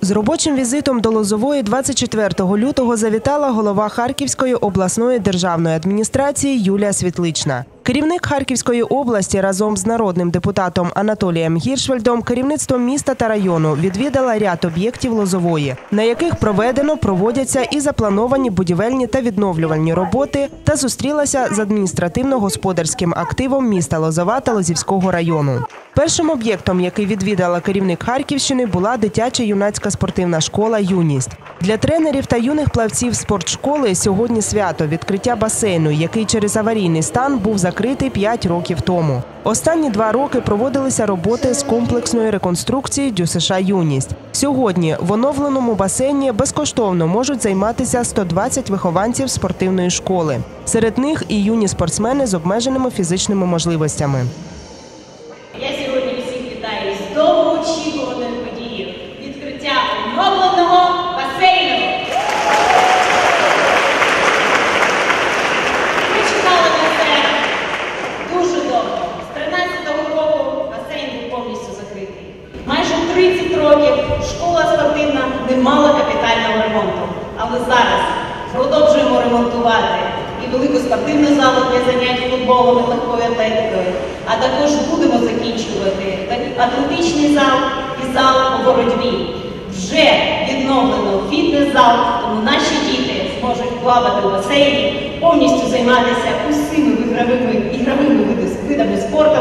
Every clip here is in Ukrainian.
З робочим візитом до Лозової 24 лютого завітала голова Харківської обласної державної адміністрації Юлія Світлична. Керівник Харківської області разом з народним депутатом Анатолієм Гіршвельдом, керівництвом міста та району відвідала ряд об'єктів Лозової, на яких проведено, проводяться і заплановані будівельні та відновлювальні роботи, та зустрілася з адміністративно-господарським активом міста Лозова та Лозівського району. Першим об'єктом, який відвідала керівник Харківщини, була дитяча юнацька спортивна школа Юність. Для тренерів та юних плавців спортшколи сьогодні свято відкриття басейну, який через аварійний стан був закритий 5 років тому. Останні два роки проводилися роботи з комплексної реконструкції ДЮСШ Юність. Сьогодні в оновленому басейні безкоштовно можуть займатися 120 вихованців спортивної школи. Серед них і юні спортсмени з обмеженими фізичними можливостями. Я сьогодні всіх вітаю з довгоочікуваною подією відкриття оновленого басейну. Ми чекали на це дуже довго. З 13-го року басейн був повністю закритий. Майже 30 років школа спортивна не мала капітального ремонту. Але зараз продовжуємо ремонтувати і велику спортивну залу для занять футболом і легкою атлетикою. А також будемо закінчувати атлетичний зал і зал у боротьбі. Вже відновлено фітнес-зал, тому наші діти зможуть плавати в басейні, повністю займатися усіми ігровими, видами спорту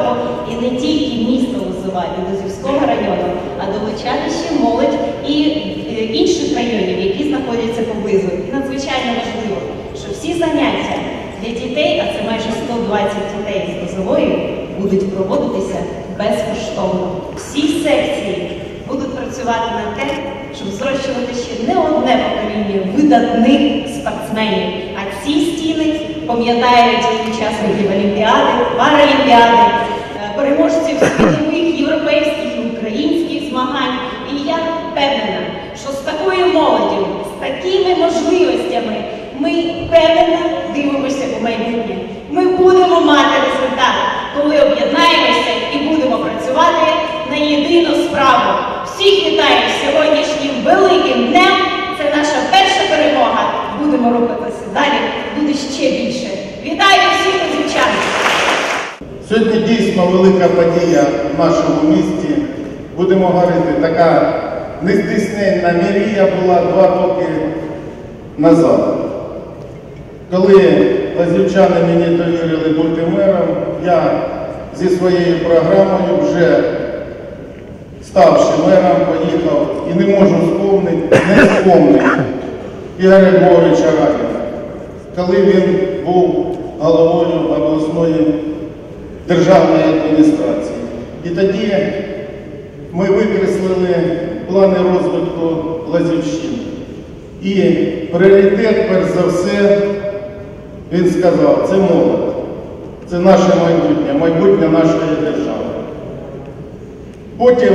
і не тільки міста Лозова і Лозівського району, а долучати ще молодь і е, інших районів, які знаходяться поблизу. І надзвичайно важливо, що всі заняття для дітей, а це майже 120 дітей з Лозової, будуть проводитися безкоштовно. Всі секції будуть працювати на те, щоб зрощувати ще не одне покоління видатних спортсменів. А ці стіни пам'ятають учасників Олімпіади, Паралімпіади, е, переможців світових, європейських і українських змагань. І я впевнена, що з такою молоддю, з такими можливостями ми впевнено дивимося у майбутнє. Ми будемо мати результат, коли об'єднаємося і будемо працювати на єдину справу. Всіх вітаю з сьогоднішнім великим днем. Це наша перша перемога. Будемо рухатися далі, буде ще більше. Вітаю всіх лозівчан! Сьогодні дійсно велика подія в нашому місті. Будемо говорити, така нездійсненна мрія була два роки назад. Коли лазівчани мені довірили бути мером, я зі своєю програмою вже ставши мером, поїхав і не можу вспомнити, не вспомнити Ігоря Львовича Радіна, коли він був головою обласної державної адміністрації. І тоді ми викреслили плани розвитку Лазівщини. І пріоритет, перш за все, він сказав, це молодь, це наше майбутнє, майбутнє нашої держави. Потім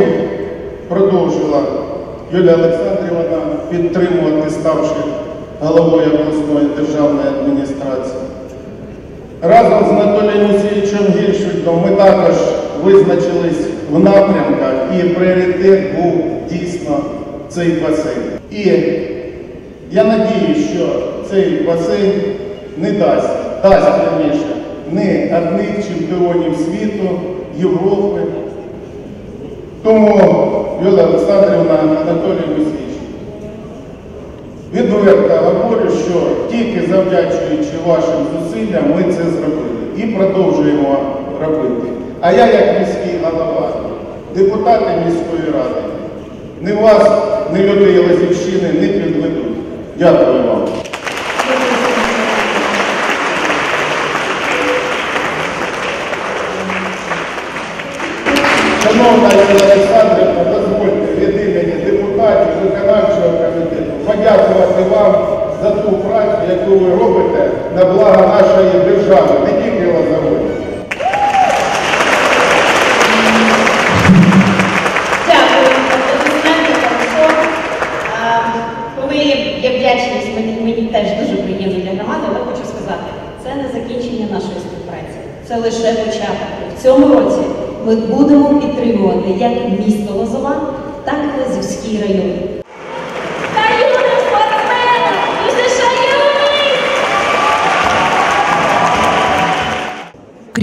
продовжила Юлія Олександрівна підтримувати, ставши головою обласної державної адміністрації. Разом з Анатолієм Усійовичем Гіршвітом ми також визначились в напрямках і пріоритет був дійсно цей басейн. І я надію, що цей басейн не дасть, дасть раніше не одних чемпіонів світу, Європи. Тому, Юлія Олександрівна, Анатолій Васильович, відверто говорю, що тільки завдячуючи вашим зусиллям ми це зробили і продовжуємо робити. А я, як міський голова, депутати міської ради, ні вас, ні людей Лазівщини не підведуть. Дякую вам. Шановна Юлія Олександрівна, дозвольте від імені депутатів виконавчого комітету подякувати вам за ту працю, яку ви благо нашої держави, не тільки Лазової. Дякую. Коли є вдячність, мені, теж дуже приємно для громади, але хочу сказати, це не закінчення нашої співпраці, це лише початок. В цьому році ми будемо підтримувати як місто Лозова, так і Лозівський район.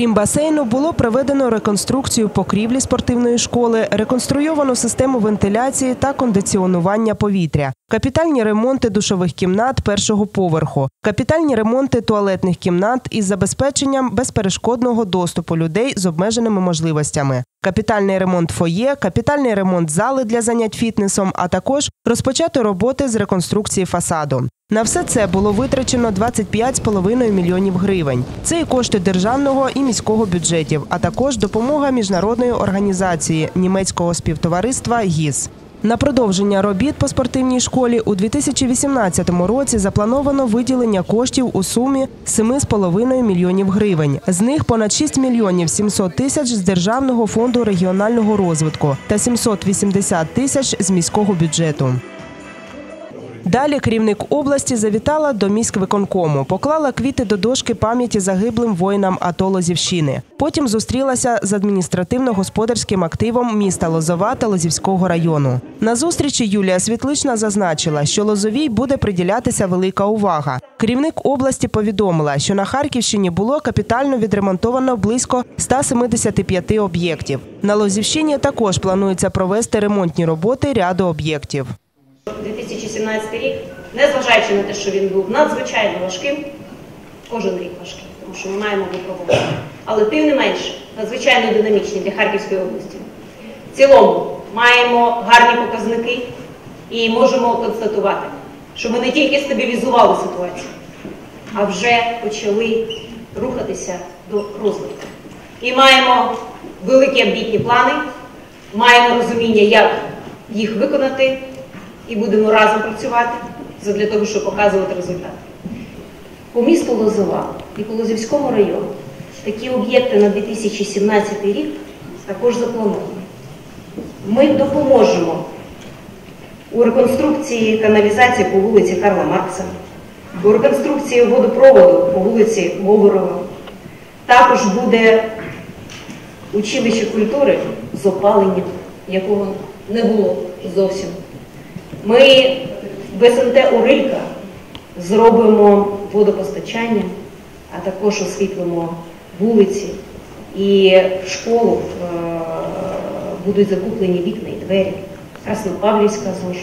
Басейну було проведено реконструкцію покрівлі спортивної школи, реконструйовано систему вентиляції та кондиціонування повітря, капітальні ремонти душових кімнат першого поверху, капітальні ремонти туалетних кімнат із забезпеченням безперешкодного доступу людей з обмеженими можливостями, капітальний ремонт фоє, капітальний ремонт зали для занять фітнесом, а також розпочати роботи з реконструкції фасаду. На все це було витрачено 25,5 мільйонів гривень. Це і кошти державного і міського бюджетів, а також допомога міжнародної організації німецького співтовариства ГІС. На продовження робіт по спортивній школі у 2018 році заплановано виділення коштів у сумі 7,5 мільйонів гривень. З них понад 6 мільйонів 700 тисяч з Державного фонду регіонального розвитку та 780 тисяч з міського бюджету. Далі керівник області завітала до міськвиконкому, поклала квіти до дошки пам'яті загиблим воїнам АТО Лозівщини. Потім зустрілася з адміністративно-господарським активом міста Лозова та Лозівського району. На зустрічі Юлія Світлична зазначила, що Лозовій буде приділятися велика увага. Керівник області повідомила, що на Харківщині було капітально відремонтовано близько 175 об'єктів. На Лозівщині також планується провести ремонтні роботи ряду об'єктів. 2017 рік, незважаючи на те, що він був надзвичайно важким, кожен рік важкий, тому що ми маємо випробувати. Але тим не менше, надзвичайно динамічний для Харківської області. В цілому маємо гарні показники і можемо констатувати, що ми не тільки стабілізували ситуацію, а вже почали рухатися до розвитку. І маємо великі амбітні плани, маємо розуміння, як їх виконати, і будемо разом працювати для того, щоб показувати результат. По місту Лозова і по Лозівському району такі об'єкти на 2017 рік також заплановані. Ми допоможемо у реконструкції каналізації по вулиці Карла Маркса, у реконструкції водопроводу по вулиці Говорова. Також буде училище культури з опаленням, якого не було зовсім. Ми в СНТ Урилька зробимо водопостачання, а також освітлимо вулиці і в школу е, будуть закуплені вікна і двері. Краснопавлівська ЗОЖ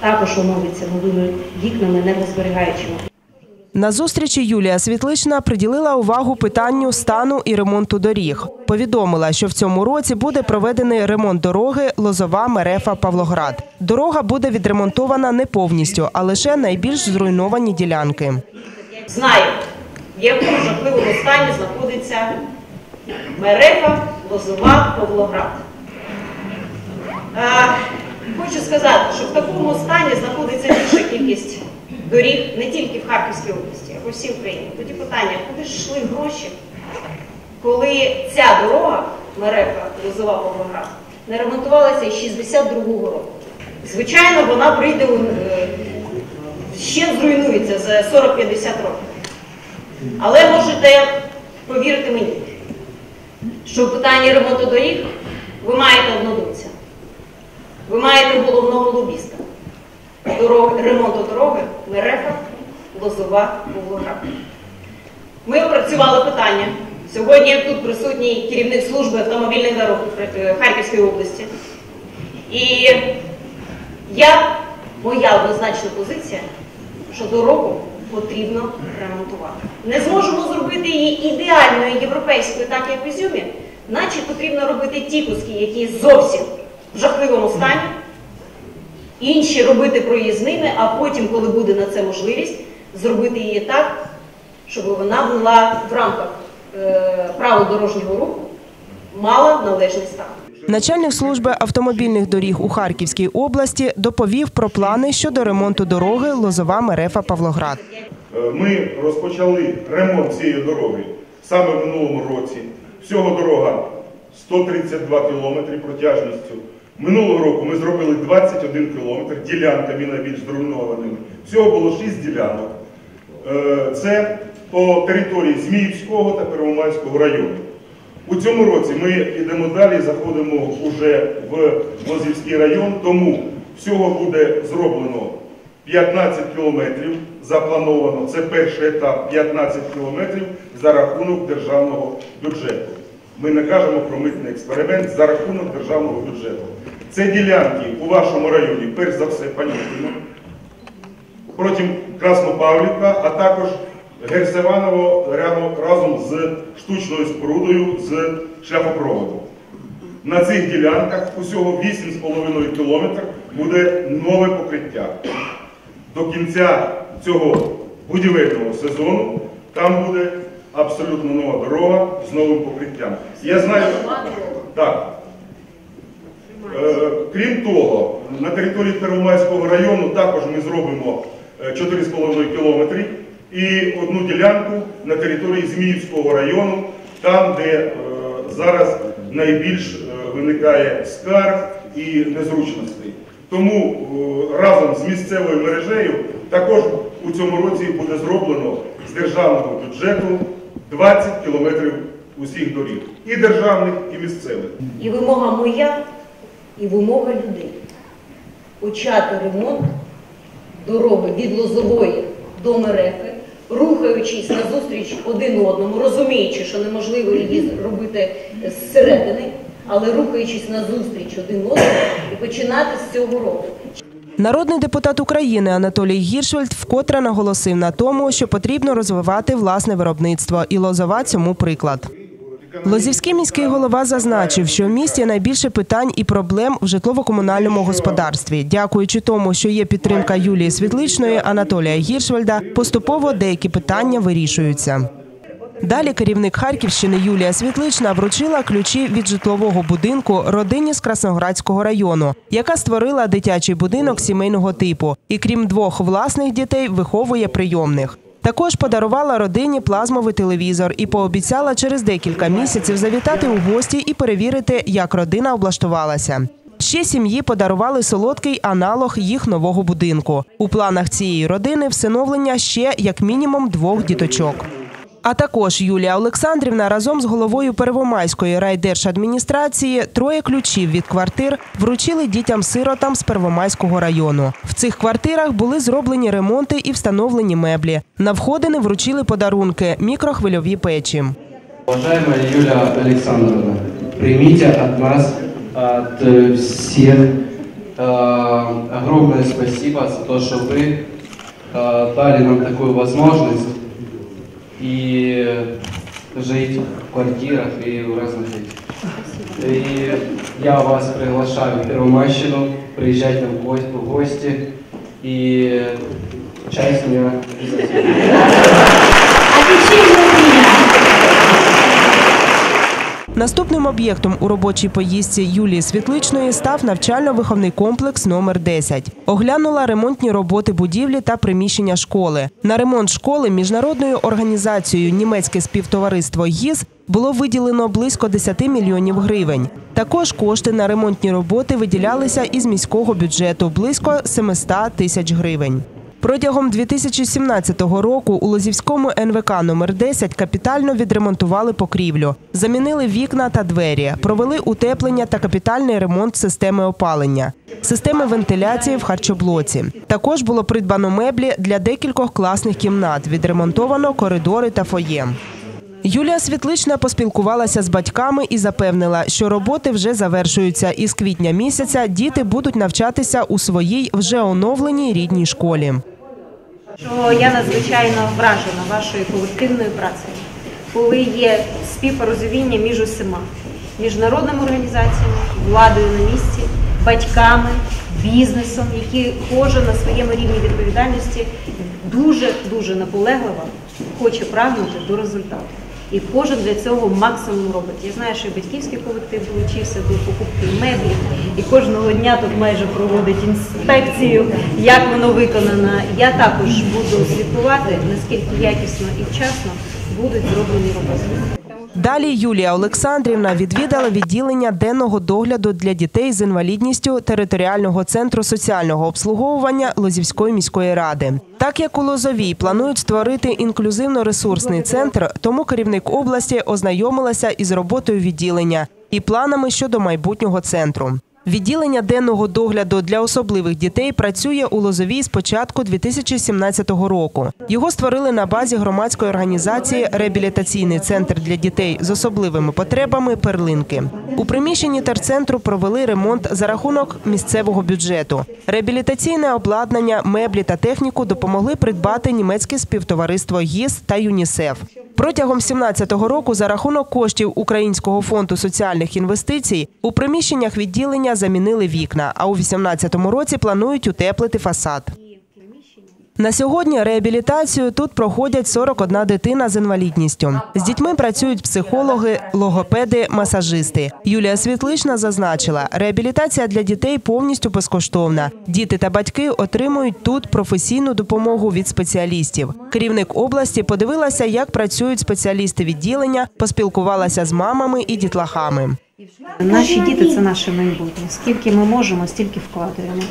також оновиться новими вікнами енергозберігаючими. На зустрічі Юлія Світлична приділила увагу питанню стану і ремонту доріг. Повідомила, що в цьому році буде проведений ремонт дороги Лозова Мерефа Павлоград. Дорога буде відремонтована не повністю, а лише найбільш зруйновані ділянки. Знаю, в якому жахливому стані знаходиться Мерефа, Лозова, Павлоград. Е, хочу сказати, що в такому стані знаходиться більша кількість доріг не тільки в Харківській області, а по всій Україні. Тоді питання, куди ж йшли гроші, коли ця дорога, Мерефа, Лозова, Павлоград, не ремонтувалася із 62-го року. Звичайно, вона прийде е, ще зруйнується за 40-50 років. Але можете повірити мені, що в питанні ремонту доріг ви маєте однодумця. Ви маєте головного лобіста. Дорог, ремонту дороги Мерефа, Лозова, Павлоград. Ми опрацювали питання. Сьогодні тут присутній керівник служби автомобільних дорог е, Харківської області. І я, моя однозначна позиція, що дорогу потрібно ремонтувати. Не зможемо зробити її ідеальною європейською, так як в Ізюмі, наче потрібно робити ті куски, які зовсім в жахливому стані, інші робити проїзними, а потім, коли буде на це можливість, зробити її так, щоб вона була в рамках е, правил дорожнього руху, мала належний стан. Начальник служби автомобільних доріг у Харківській області доповів про плани щодо ремонту дороги Лозова Мерефа Павлоград. Е, Ми розпочали ремонт цієї дороги саме в минулому році. Всього дорога 132 кілометри протяжністю. Минулого року ми зробили 21 кілометр ділянками найбільш зруйнованими. Всього було 6 ділянок. Е, Це по території Зміївського та Первомайського району. У цьому році ми йдемо далі, заходимо вже в Лозівський район, тому всього буде зроблено 15 кілометрів заплановано. Це перший етап 15 кілометрів за рахунок державного бюджету. Ми не кажемо про митний експеримент за рахунок державного бюджету. Це ділянки у вашому районі, перш за все, Панютино, потім Краснопавлівка, а також Герсеваново разом з штучною спорудою з шляхопроводу. На цих ділянках усього 8,5 кілометрів буде нове покриття. До кінця цього будівельного сезону там буде абсолютно нова дорога з новим покриттям. Я знаю, так. Е, Крім того, на території Первомайського району також ми зробимо е, 4,5 кілометри і одну ділянку на території Зміївського району, там, де е, зараз найбільш е, виникає скарг і незручностей. Тому е, разом з місцевою мережею також у цьому році буде зроблено з державного бюджету 20 кілометрів усіх доріг, і державних, і місцевих. І вимога моя, і вимога людей. Почати ремонт дороги від Лозової до Мерехи, рухаючись назустріч один одному, розуміючи, що неможливо її робити зсередини, але рухаючись назустріч один одному і починати з цього року. Народний депутат України Анатолій Гіршвельд вкотре наголосив на тому, що потрібно розвивати власне виробництво, і Лозова цьому приклад. Лозівський міський голова зазначив, що в місті найбільше питань і проблем в житлово-комунальному господарстві. Дякуючи тому, що є підтримка Юлії Світличної, Анатолія Гіршвельда, поступово деякі питання вирішуються. Далі керівник Харківщини Юлія Світлична вручила ключі від житлового будинку родині з Красноградського району, яка створила дитячий будинок сімейного типу і, крім двох власних дітей, виховує прийомних. Також подарувала родині плазмовий телевізор і пообіцяла через декілька місяців завітати у гості і перевірити, як родина облаштувалася. Ще сім'ї подарували солодкий аналог їх нового будинку. У планах цієї родини всиновлення ще як мінімум двох діточок. А також Юлія Олександрівна разом з головою Первомайської райдержадміністрації троє ключів від квартир вручили дітям-сиротам з Первомайського району. В цих квартирах були зроблені ремонти і встановлені меблі. На входини вручили подарунки мікрохвильові печі. Уважаемая Юлия Александровна, примите от нас, от э, всех, э, огромное спасибо за то, что вы э, дали нам такую возможность и жить в квартирах и в разных этих. И я вас приглашаю в Первомайщину, приезжать нам в гости, и часть меня обязательно. А печенье у меня. Наступним об'єктом у робочій поїздці Юлії Світличної став навчально-виховний комплекс номер 10. Оглянула ремонтні роботи будівлі та приміщення школи. На ремонт школи міжнародною організацією Німецьке співтовариство ГІЗ було виділено близько 10 мільйонів гривень. Також кошти на ремонтні роботи виділялися із міського бюджету близько 700 тисяч гривень. Протягом 2017 року у Лозівському НВК номер 10 капітально відремонтували покрівлю, замінили вікна та двері, провели утеплення та капітальний ремонт системи опалення, системи вентиляції в харчоблоці. Також було придбано меблі для декількох класних кімнат, відремонтовано коридори та фоє. Юлія Світлична поспілкувалася з батьками і запевнила, що роботи вже завершуються, і з квітня місяця діти будуть навчатися у своїй вже оновленій рідній школі. Що я надзвичайно вражена вашою колективною працею, коли є співпорозуміння між усіма міжнародними організаціями, владою на місці, батьками, бізнесом, які кожен на своєму рівні відповідальності дуже дуже наполегливо хоче прагнути до результату. І кожен для цього максимум робить. Я знаю, що і батьківський колектив долучився до покупки меблів, і кожного дня тут майже проводить інспекцію, як воно виконано. Я також буду слідкувати, наскільки якісно і вчасно будуть зроблені роботи. Далі Юлія Олександрівна відвідала відділення денного догляду для дітей з інвалідністю територіального центру соціального обслуговування Лозівської міської ради. Так як у Лозовій планують створити інклюзивно-ресурсний центр, тому керівник області ознайомилася із роботою відділення і планами щодо майбутнього центру. Відділення денного догляду для особливих дітей працює у Лозовій з початку 2017 року. Його створили на базі громадської організації Реабілітаційний центр для дітей з особливими потребами Перлинки. У приміщенні терцентру провели ремонт за рахунок місцевого бюджету. Реабілітаційне обладнання, меблі та техніку допомогли придбати німецьке співтовариство ГІС та ЮНІСЕФ. Протягом 2017 року за рахунок коштів Українського фонду соціальних інвестицій у приміщеннях відділення замінили вікна, а у 2018 році планують утеплити фасад. На сьогодні реабілітацію тут проходять 41 дитина з інвалідністю. З дітьми працюють психологи, логопеди, масажисти. Юлія Світлична зазначила, реабілітація для дітей повністю безкоштовна. Діти та батьки отримують тут професійну допомогу від спеціалістів. Керівник області подивилася, як працюють спеціалісти відділення, поспілкувалася з мамами і дітлахами. Наші діти це наше майбутнє. Скільки ми можемо, стільки вкладаємо.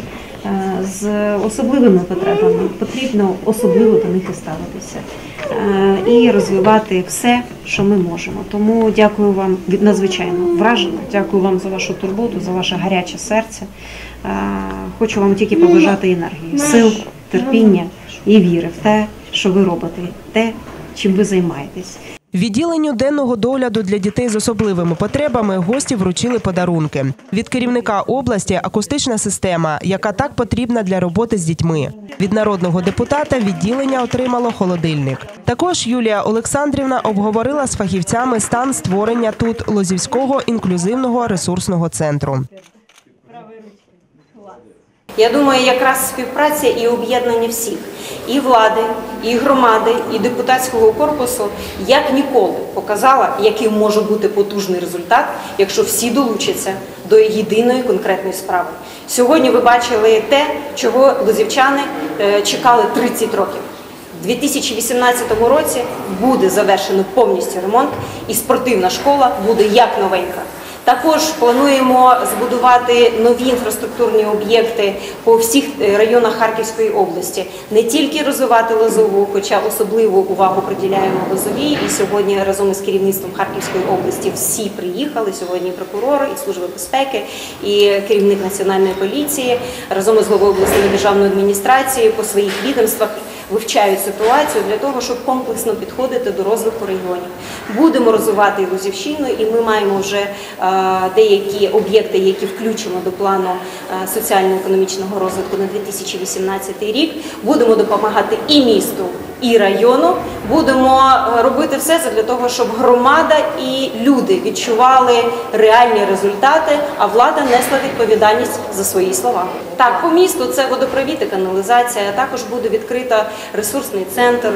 Е, З особливими потребами потрібно особливо до них і ставитися Е, і розвивати все, що ми можемо. Тому дякую вам від- надзвичайно вражено. Дякую вам за вашу турботу, за ваше гаряче серце. Е, Хочу вам тільки побажати енергії, сил, терпіння і віри в те, що ви робите, те, чим ви займаєтесь. Відділенню денного догляду для дітей з особливими потребами гості вручили подарунки. Від керівника області акустична система, яка так потрібна для роботи з дітьми. Від народного депутата відділення отримало холодильник. Також Юлія Олександрівна обговорила з фахівцями стан створення тут Лозівського інклюзивного ресурсного центру. Я думаю, якраз співпраця і об'єднання всіх і влади, і громади, і депутатського корпусу як ніколи показала, яким може бути потужний результат, якщо всі долучаться до єдиної конкретної справи. Сьогодні ви бачили те, чого лозівчани е, чекали 30 років. У 2018 році буде завершено повністю ремонт, і спортивна школа буде як новенька. Також плануємо збудувати нові інфраструктурні об'єкти по всіх е, районах Харківської області, не тільки розвивати Лозову, хоча особливу увагу приділяємо Лозовій. І сьогодні разом із керівництвом Харківської області всі приїхали. Сьогодні прокурори, і служби безпеки, і керівник національної поліції разом із головою обласної державної адміністрації по своїх відомствах вивчають ситуацію для того, щоб комплексно підходити до розвитку регіонів. Будемо розвивати і і ми маємо вже е, деякі об'єкти, які включимо до плану е, соціально-економічного розвитку на 2018 рік. Будемо допомагати і місту, і району. Будемо е, робити все для того, щоб громада і люди відчували реальні результати, а влада несла відповідальність за свої слова. Так, по місту це водопровід і каналізація. Також буде відкрита ресурсний центр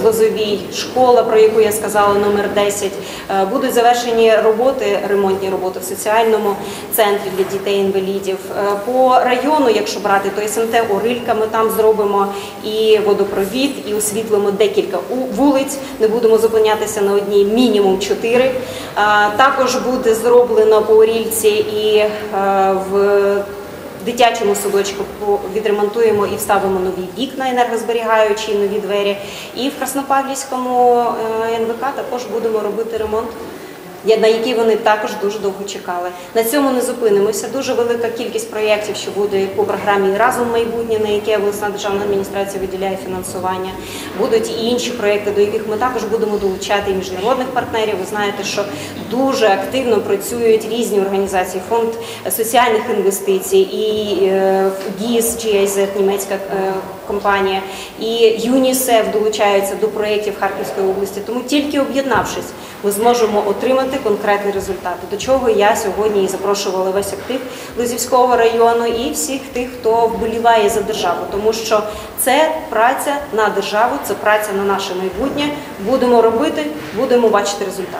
в Лозовій, школа, про яку я сказала, номер 10. Е, Будуть завершені роботи, ремонтні роботи в соціальному центрі для дітей-інвалідів. Е, По району, якщо брати, то СМТ Орилька ми там зробимо і водопровід, і освітлимо декілька вулиць. Не будемо зупинятися на одній, мінімум чотири. Також буде зроблено по Орільці і е, в дитячому садочку відремонтуємо і вставимо нові вікна енергозберігаючі, нові двері. І в Краснопавлівському е, НВК також будемо робити ремонт. На який вони також дуже довго чекали. На цьому не зупинимося. Дуже велика кількість проєктів, що буде по програмі Разом майбутнє, на яке обласна державна адміністрація виділяє фінансування. Будуть і інші проєкти, до яких ми також будемо долучати і міжнародних партнерів. Ви знаєте, що дуже активно працюють різні організації, фонд соціальних інвестицій, і е, ГІС, GIZ, німецька е, компанія, і ЮНІСЕФ долучаються до проєктів Харківської області. Тому тільки об'єднавшись, ми зможемо отримати конкретні результати. До чого я сьогодні і запрошувала весь актив Лозівського району і всіх тих, хто вболіває за державу, тому що це праця на державу, це праця на наше майбутнє. Будемо робити, будемо бачити результати.